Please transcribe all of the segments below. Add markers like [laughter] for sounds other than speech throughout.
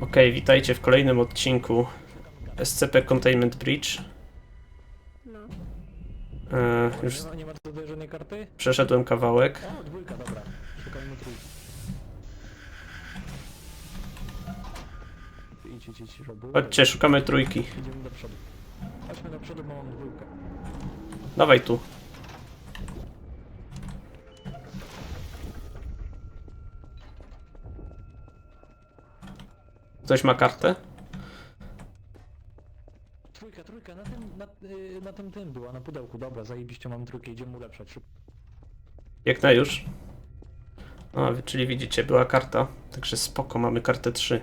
Okej, witajcie w kolejnym odcinku SCP Containment Bridge. No. E, już Nie ma, nie ma tutaj żadnej karty? przeszedłem kawałek. O, dwójka, dobra. Szukajmy trójki. Idź, idź, idź, robu. Chodźcie, szukamy trójki. Idziemy do przodu. Chodźmy do przodu, bo mam dwójkę. Dawaj tu. Ktoś ma kartę? Trójka, trójka, na tym, na, yy, na tym tym była, na pudełku. Dobra, zajebiście mam trójkę, idziemy ulepszać. Jak na już. A, czyli widzicie, była karta. Także spoko, mamy kartę 3.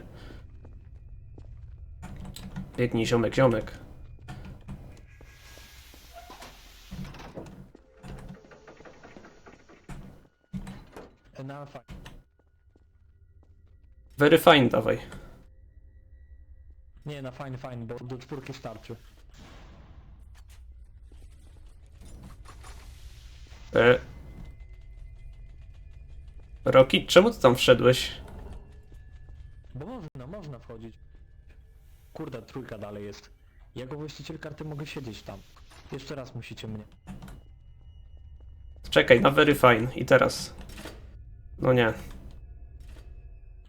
Biegnij, ziomek, ziomek. Na fajnie. Very fine, dawaj. Nie, na fajny, fajny, bo do czwórki starczy. E... Roki, czemu ty tam wszedłeś? Bo można, można wchodzić. Kurde, trójka dalej jest. Jako właściciel karty mogę siedzieć tam. Jeszcze raz musicie mnie. Czekaj, na very fine. I teraz. No nie.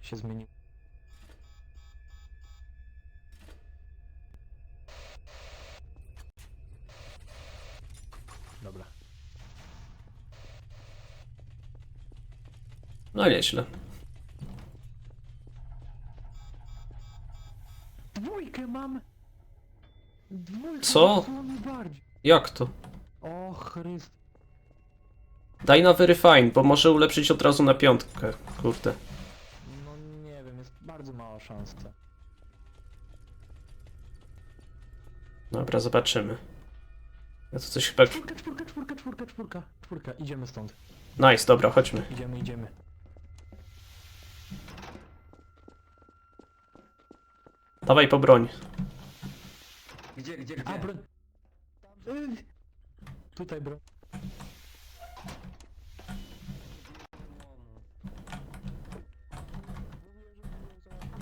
się zmienił. No nieźle. Dwójkę mam! Dwójkę Co? Jak to? O Chryst. Daj na very fine, bo może ulepszyć od razu na piątkę. Kurde. No nie wiem, jest bardzo mała szansa. Dobra, zobaczymy. Ja tu coś chyba... Czwórka, czwórka, czwórka, czwórka, czwórka, czwórka. Idziemy stąd. Nice, dobra, chodźmy. Idziemy, idziemy. Dawaj po broń. Gdzie, gdzie, A, gdzie? broń. Y, Tutaj broń.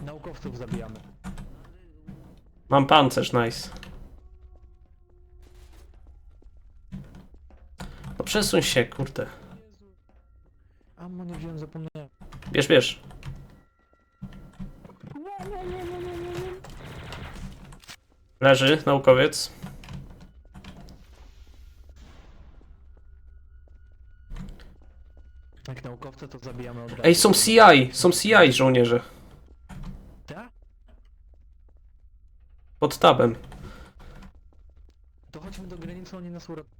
Naukowców zabijamy. Mam pancerz, nice. No przesuń się, kurde. Ammo nie wziąłem, zapomniałem. Bierz, bierz. Leży naukowiec. Jak naukowce to zabijamy od razu. Ej, są CI! Są CI żołnierze. Tak? Pod tabem. To chodźmy do granicy, oni nas uratują.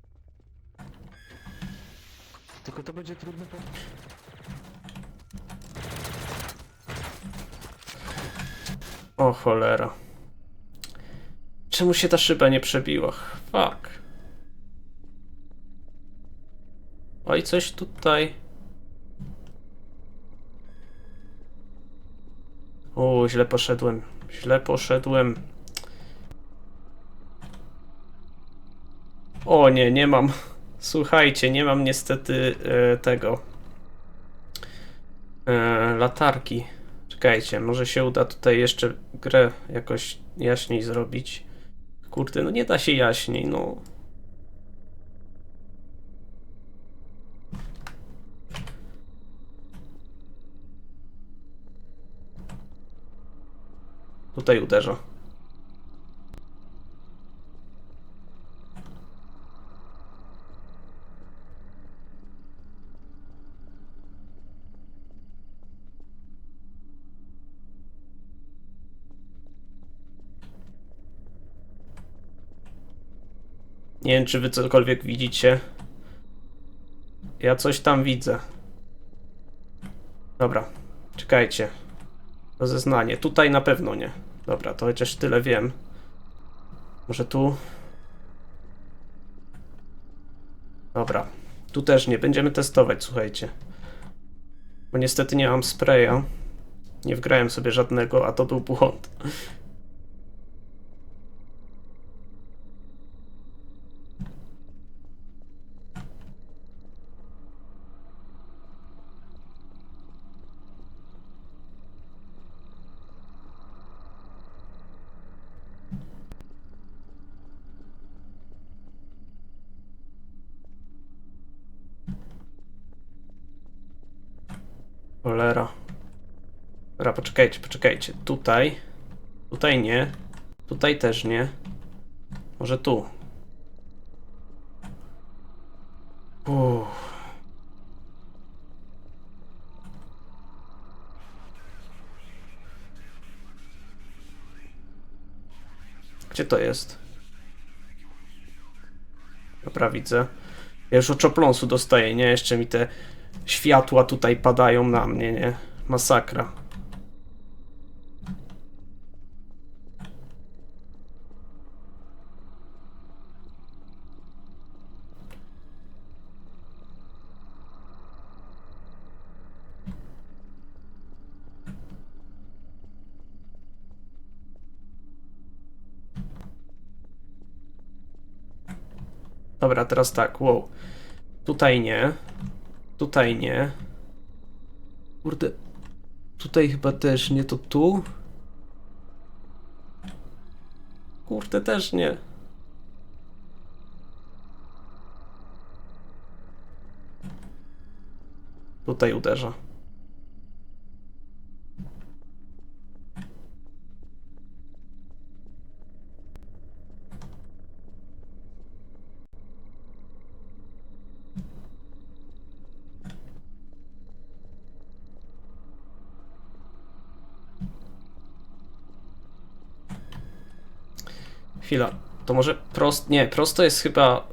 Tylko to będzie trudne po... O cholera. Czemu się ta szyba nie przebiła? Fuck. Oj, coś tutaj. O, źle poszedłem. Źle poszedłem. O nie, nie mam. Słuchajcie, nie mam niestety e, tego. E, latarki. Czekajcie, może się uda tutaj jeszcze grę jakoś jaśniej zrobić. Kurde, no nie da się jaśniej, no. Tutaj uderza. Nie wiem, czy wy cokolwiek widzicie. Ja coś tam widzę. Dobra, czekajcie. Rozeznanie. Tutaj na pewno nie. Dobra, to chociaż tyle wiem. Może tu? Dobra, tu też nie. Będziemy testować, słuchajcie. Bo niestety nie mam spraya. Nie wgrałem sobie żadnego, a to był błąd. Cholera. Dobra, poczekajcie, poczekajcie. Tutaj. Tutaj nie. Tutaj też nie. Może tu. Uff. Gdzie to jest? Dobra, widzę. Ja już oczopląsu dostaję, nie? Jeszcze mi te światła tutaj padają na mnie, nie? Masakra. Dobra, teraz tak, wow. Tutaj nie. Tutaj nie. Kurde. Tutaj chyba też nie, to tu? Kurde, też nie. Tutaj uderza. Chwila. To może prost... Nie, prosto jest chyba...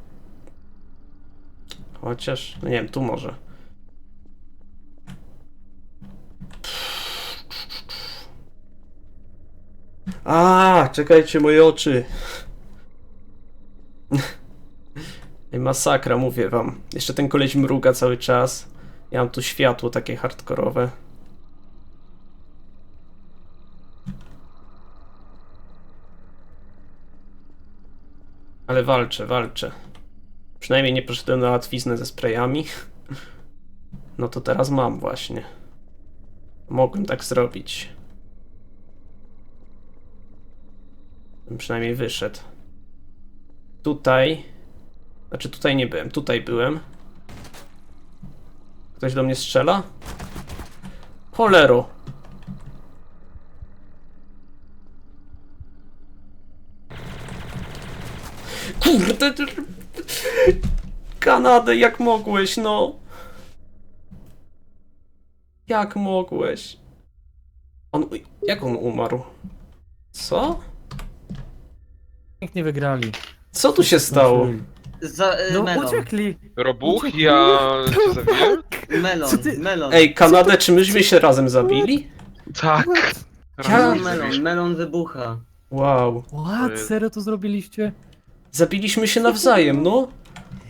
Chociaż... No nie wiem, tu może. A, czekajcie, moje oczy. Masakra, mówię wam. Jeszcze ten koleś mruga cały czas. Ja mam tu światło takie hardkorowe. Ale walczę, walczę. Przynajmniej nie poszedłem na łatwiznę ze sprayami. [laughs] No to teraz mam właśnie. Mogłem tak zrobić. Przynajmniej wyszedł. Tutaj. Znaczy tutaj nie byłem, tutaj byłem. Ktoś do mnie strzela? Cholero! Kurde! ty- Kanadę, jak mogłeś, no? Jak mogłeś? On, jak on umarł? Co? Pięknie wygrali. Co tu się stało? Za, y, No melon. uciekli! Robuch, ja cię zabiję? Melon, Co ty- melon. Ej, Kanadę, czy myśmy się razem zabili? Tak. Ja- melon, melon, melon wybucha. Wow. What? Serio to zrobiliście? Zabiliśmy się nawzajem, no.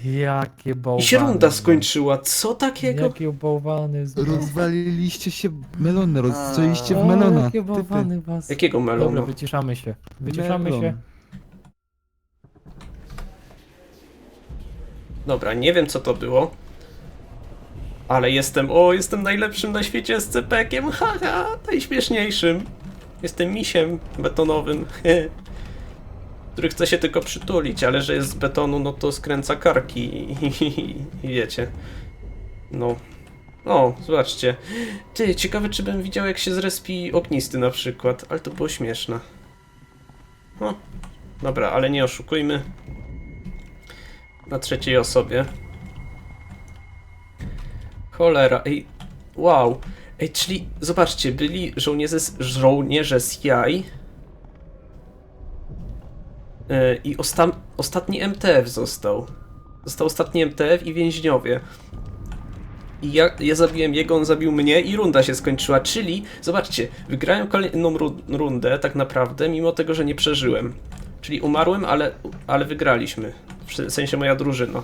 Jakie bałwany. I się runda skończyła. Co takiego? Jakie bałwany z was. Rozwaliliście się melony, rozstrzeliście w O, melona. jakie Typy. bałwany was. Jakiego Dobra, melonu? wyciszamy się. Wyciszamy Melon. się. Dobra, nie wiem co to było. Ale jestem, o, jestem najlepszym na świecie SCP-kiem, [laughs] haha, najśmieszniejszym. Jestem misiem betonowym, [laughs] który chce się tylko przytulić, ale że jest z betonu, no to skręca karki i, i, i wiecie. No. O, zobaczcie. Ty, ciekawe czy bym widział jak się zrespi ognisty na przykład, ale to było śmieszne. No, dobra, ale nie oszukujmy. Na trzeciej osobie. Cholera, ej, wow. Ej, czyli, zobaczcie, byli żołnierze żołnierze z jaj. Yy, I osta ostatni MTF został. Został ostatni MTF i więźniowie. I ja, ja zabiłem jego, on zabił mnie i runda się skończyła. Czyli, zobaczcie, wygrałem kolejną ru rundę tak naprawdę, mimo tego, że nie przeżyłem. Czyli umarłem, ale, ale wygraliśmy. W sensie moja drużyna.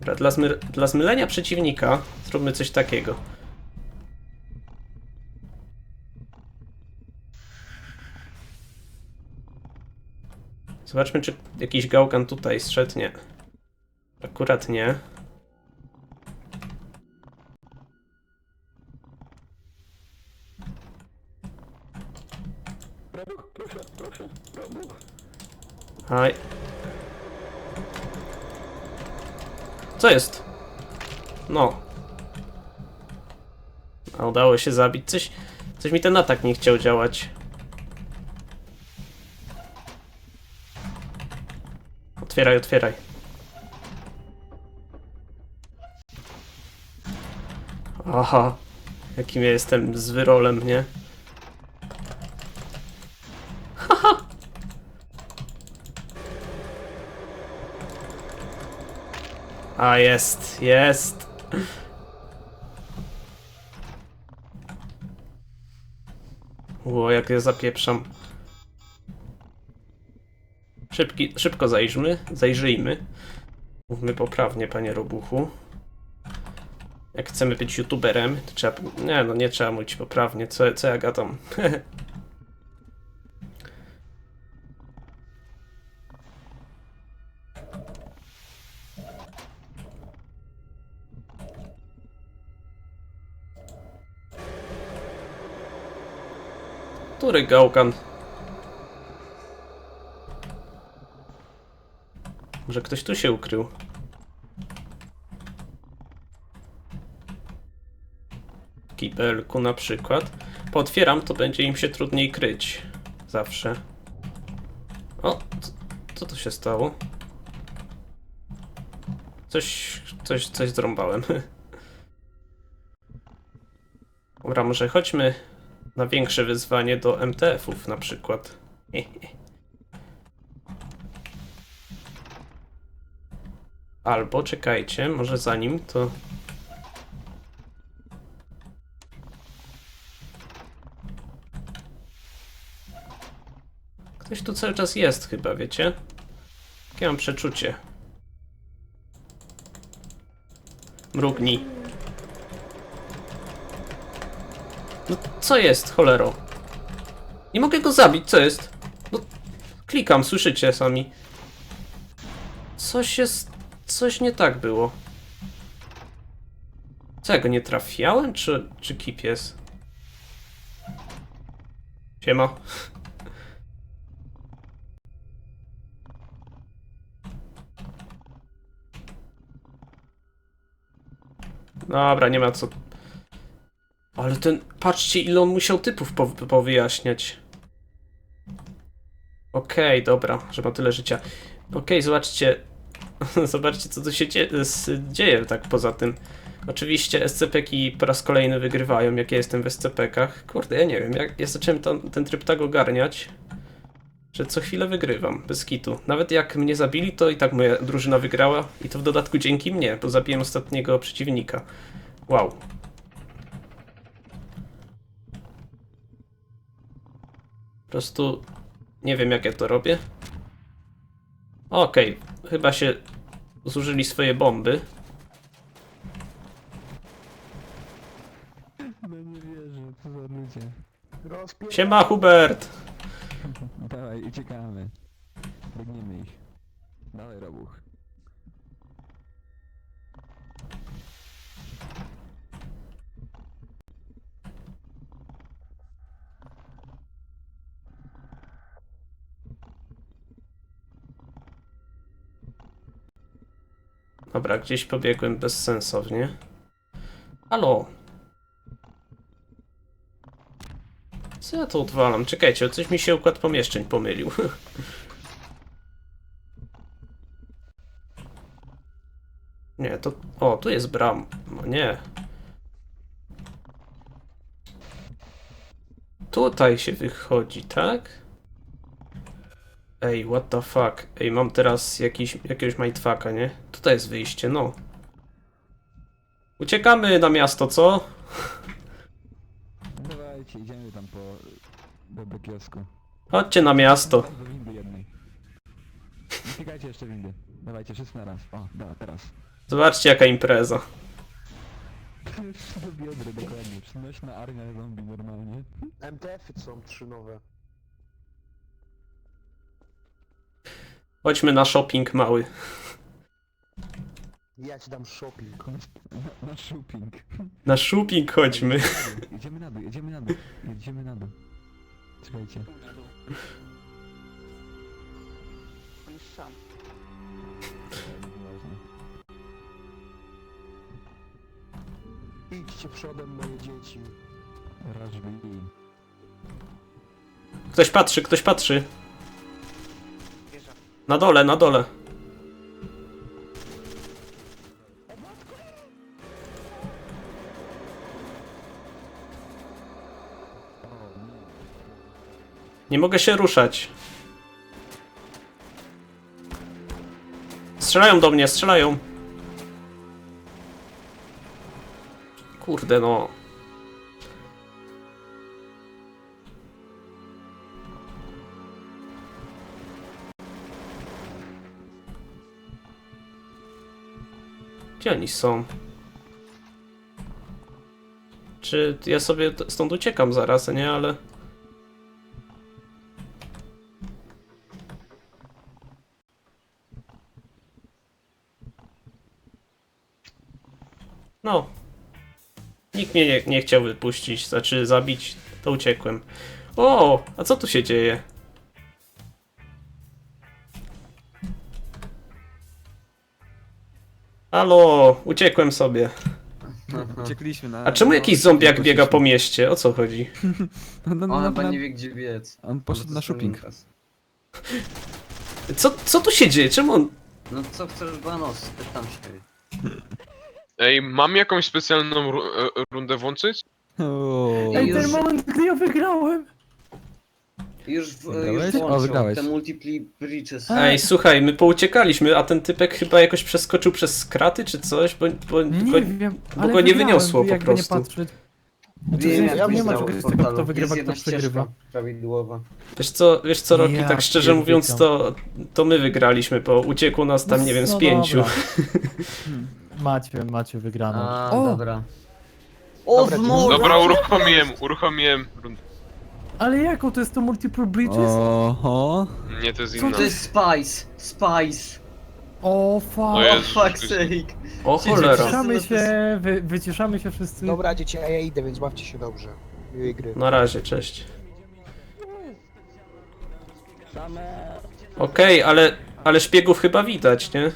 Dobra, dla, zmy dla zmylenia przeciwnika zróbmy coś takiego. Zobaczmy, czy jakiś gałgan tutaj zszedł. Nie. Akurat nie. Haj. Co jest? No, A udało się zabić. Coś, coś mi ten atak nie chciał działać. Otwieraj, otwieraj. Aha. Jakim ja jestem z wyrolem, nie? [laughs] A jest, jest. Ło, jak ja zapieprzam. Szybki, szybko zajrzymy, zajrzyjmy. Mówmy poprawnie, panie Robuchu. Jak chcemy być youtuberem, to trzeba... Nie no, nie trzeba mówić poprawnie, co, co ja gadam. [laughs] Który gałkan? Może ktoś tu się ukrył? Kibelku na przykład. Potwieram, to będzie im się trudniej kryć. Zawsze. O, co, to się stało? Coś, coś, coś zrąbałem. [laughs] Dobra, może chodźmy na większe wyzwanie do MTF-ów na przykład. [laughs] Albo czekajcie, może zanim to. Ktoś tu cały czas jest chyba, wiecie? Jakie mam przeczucie. Mrugnij. No co jest, cholero? Nie mogę go zabić, co jest? No, klikam, słyszycie sami. Coś jest... Coś nie tak było. Co, ja go nie trafiałem, czy, czy kip jest? Siema. Dobra, nie ma co ale ten, patrzcie ile on musiał typów po, powyjaśniać. Okej, dobra, że ma tyle życia. Okej, zobaczcie, [laughs] zobaczcie co tu się dzie dzieje tak poza tym. Oczywiście SCP-ki po raz kolejny wygrywają, jak ja jestem w SCP-kach. Kurde, ja nie wiem, jak ja zacząłem tam, ten tryb tak ogarniać, że co chwilę wygrywam, bez kitu. Nawet jak mnie zabili, to i tak moja drużyna wygrała i to w dodatku dzięki mnie, bo zabiłem ostatniego przeciwnika. Wow. Po prostu nie wiem jak ja to robię. Okej, chyba się zużyli swoje bomby. No nie wierzę, co za ludzie. Siema Hubert! [laughs] Dawaj, uciekamy. Biegniemy ich. Dawaj, Robuch. Dobra, gdzieś pobiegłem bezsensownie. Halo? Co ja tu odwalam? Czekajcie, coś mi się układ pomieszczeń pomylił. [laughs] Nie, to... O, tu jest bram. No nie. Tutaj się wychodzi, tak? Ej, what the fuck? Ej, mam teraz jakiś, jakiegoś mindfucka, nie? Tutaj jest wyjście, no. Uciekamy na miasto, co? Dawajcie, idziemy tam po... do kiosku. Chodźcie na miasto. Do windy jednej. Jeszcze windy. Dawajcie, wszyscy na raz. O, dobra, teraz. Zobaczcie jaka impreza. do biodry, dokładnie. Przynośna armia zombie normalnie. MTF-y są trzy nowe. Chodźmy na shopping mały. Ja ci dam shopping. Na, na shopping. Na shopping chodźmy. Jedziemy na dół, jedziemy na dół. Jedziemy na dół. Czekajcie. Idźcie przodem moje dzieci. Rażbi. Ktoś patrzy, ktoś patrzy. Na dole, na dole. Nie mogę się ruszać. Strzelają do mnie, strzelają. Kurde no. Gdzie oni są? Czy ja sobie stąd uciekam zaraz, nie? Ale... No. Nikt mnie nie, nie chciał wypuścić, znaczy zabić, to uciekłem. O, a co tu się dzieje? Halo, uciekłem sobie. [laughs] Uciekliśmy na... A czemu jakiś zombiak biega po mieście? O co chodzi? No, [laughs] no, no, On no, chyba no, nie wie gdzie biec. On poszedł na shopping. Co, co tu się dzieje? Czemu on... No co chcesz Banos? Pytam się. [laughs] Ej, mam jakąś specjalną ru e, rundę włączyć? O, Ej, ten moment, gdy ja wygrałem! Już, w, Wygrałeś? już O, włączył wygrałeś. te multipli breaches. Ej, słuchaj, my pouciekaliśmy, a ten typek chyba jakoś przeskoczył przez kraty czy coś, bo, bo, Nie wiem, bo ale go nie wygrałem, wyniosło po jakby prostu. Nie patrzeć. Wiem, Znaczy, jak ja nie ma czegoś w tego, portalu. kto wygrywa, Jest kto jedna przegrywa. ścieżka prawidłowa. Wiesz co, wiesz co Roki, Ja tak szczerze mówiąc to, to my wygraliśmy, bo uciekło nas tam, nie wiem, z No pięciu. dobra. [laughs] Macie, macie wygraną. A, o, dobra. O, Dobra! Dobra, uruchomiłem, uruchomiłem. rundę. Ale jaką to jest to multiple breaches? Oho. Nie, to jest Co inna. To jest Spice! Spice! O, O fuck. Oh Jezus fuck sake! O cholera. Wyciszamy się, wy, wyciszamy się wszyscy. Dobra, dzieci, a ja idę, więc bawcie się dobrze. Miłej gry. Na razie, cześć. Okej, ale, ale szpiegów chyba widać, nie?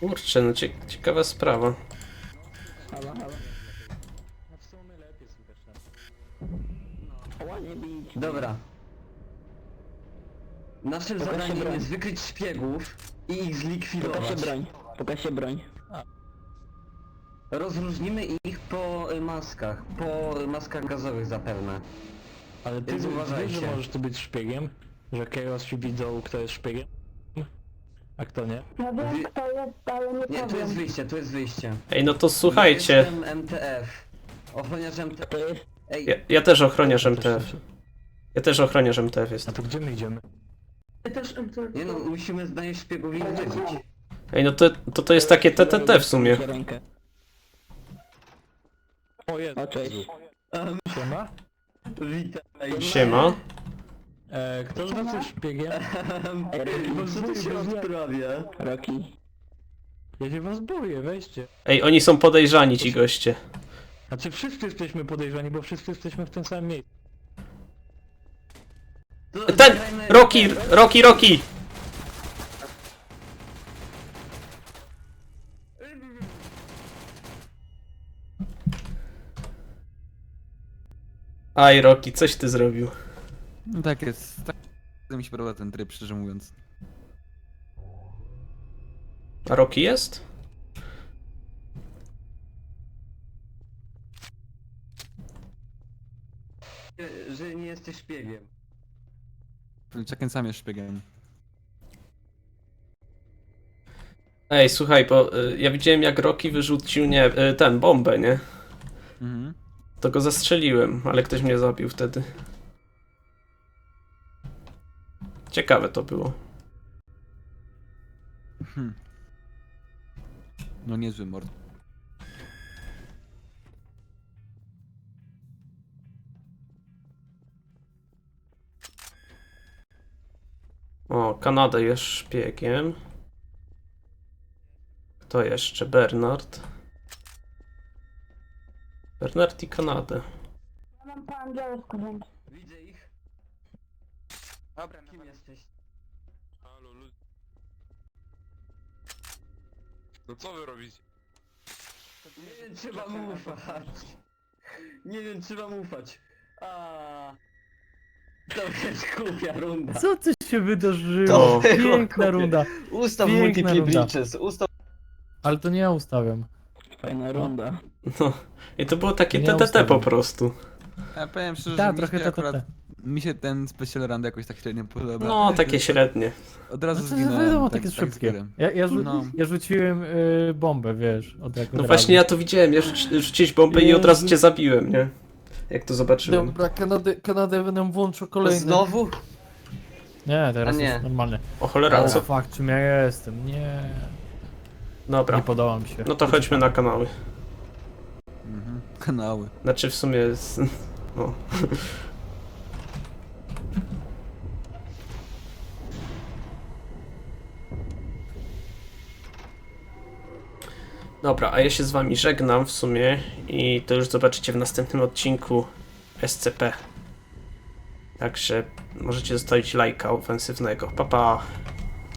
Kurczę, no cie, ciekawa sprawa. Dobra. Naszym zadaniem jest wykryć szpiegów i ich zlikwidować. Pokaż się broń. Pokaż się broń. Rozróżnimy ich po y, maskach, po y, maskach gazowych zapewne. Ale ty Więc wiesz, uważajcie. że możesz tu być szpiegiem? Że Chaos ci widzą, kto jest szpiegiem? A kto nie? Ja wiem kto jest, ale nie, Nie, tu jest powiem. wyjście, tu jest wyjście. Ej, no to słuchajcie. Ja jestem MTF. Ochroniarz MTF. To jest... Ej, Ja, ja też ochroniarz Też MTF. Ja też ochroniarz MTF A jestem. to gdzie my idziemy? nie no, musimy znaleźć szpiegów i. Ej, no to, to to jest takie TTT w sumie. Rękę. O jest. O, cześć. Siema. Witaj. Siema. E, kto z was jest szpiegiem? Bo co tu się odprawia? Roki. Ja się was boję, weźcie. Ej, oni są podejrzani, ci goście. Znaczy wszyscy jesteśmy podejrzani, bo wszyscy jesteśmy w tym samym miejscu. Ten! Roki, Roki, Roki! Aj, Roki, coś ty zrobił. No tak jest. Tak mi się podoba ten tryb, szczerze mówiąc. A Roki jest? Że nie jesteś szpiegiem. Czekam sam jest szpiegiem. Ej, słuchaj, bo y, ja widziałem jak Roki wyrzucił, nie, y, ten, bombę, nie? Mhm. To go zastrzeliłem, ale ktoś mnie zabił wtedy. Ciekawe to było. Hmm. No niezły mord. O, Kanada jest szpiegiem. Kto jeszcze? Bernard. Bernard i Kanadę. Ja mam po angielsku, więc... Widzę ich. Dobra, Kim jesteś? No co wy robicie? Nie wiem, czy wam ufać. Nie wiem, czy wam ufać. A. To jest głupia runda. Co ty się To wydarzyło? było Piękna głupie. runda. Ustaw Piękna multiple runda. breaches, ustaw... Ale to nie ja ustawiam. Fajna runda. No. I to było takie Nie TTT po ustawiam. prostu. Ja powiem szczerze, Tak, że mi trochę się to akurat... Mi się ten special run jakoś tak średnio podoba. No, takie średnie. Od No razu to zginąłem. wiadomo, tak, takie tak szybkie. zginąłem. Ja, ja, rzu No. ja rzuciłem y, bombę, wiesz, od razu. No właśnie ja to widziałem, ja rzuci, rzucić bombę i od razu cię zabiłem, nie? Jak to zobaczyłem. Dobra, Kanadę, Kanadę będę włączył kolejny. Znowu? Nie, teraz A nie. jest normalny. O cholera, O, co? fuck, czym ja jestem? Nie. Dobra. Nie podoba mi się. No to chodźmy na kanały. Mhm. Kanały. Znaczy w sumie... Z... [laughs] O. Dobra, a ja się z wami żegnam w sumie i to już zobaczycie w następnym odcinku SCP. Także możecie zostawić lajka ofensywnego. Pa pa!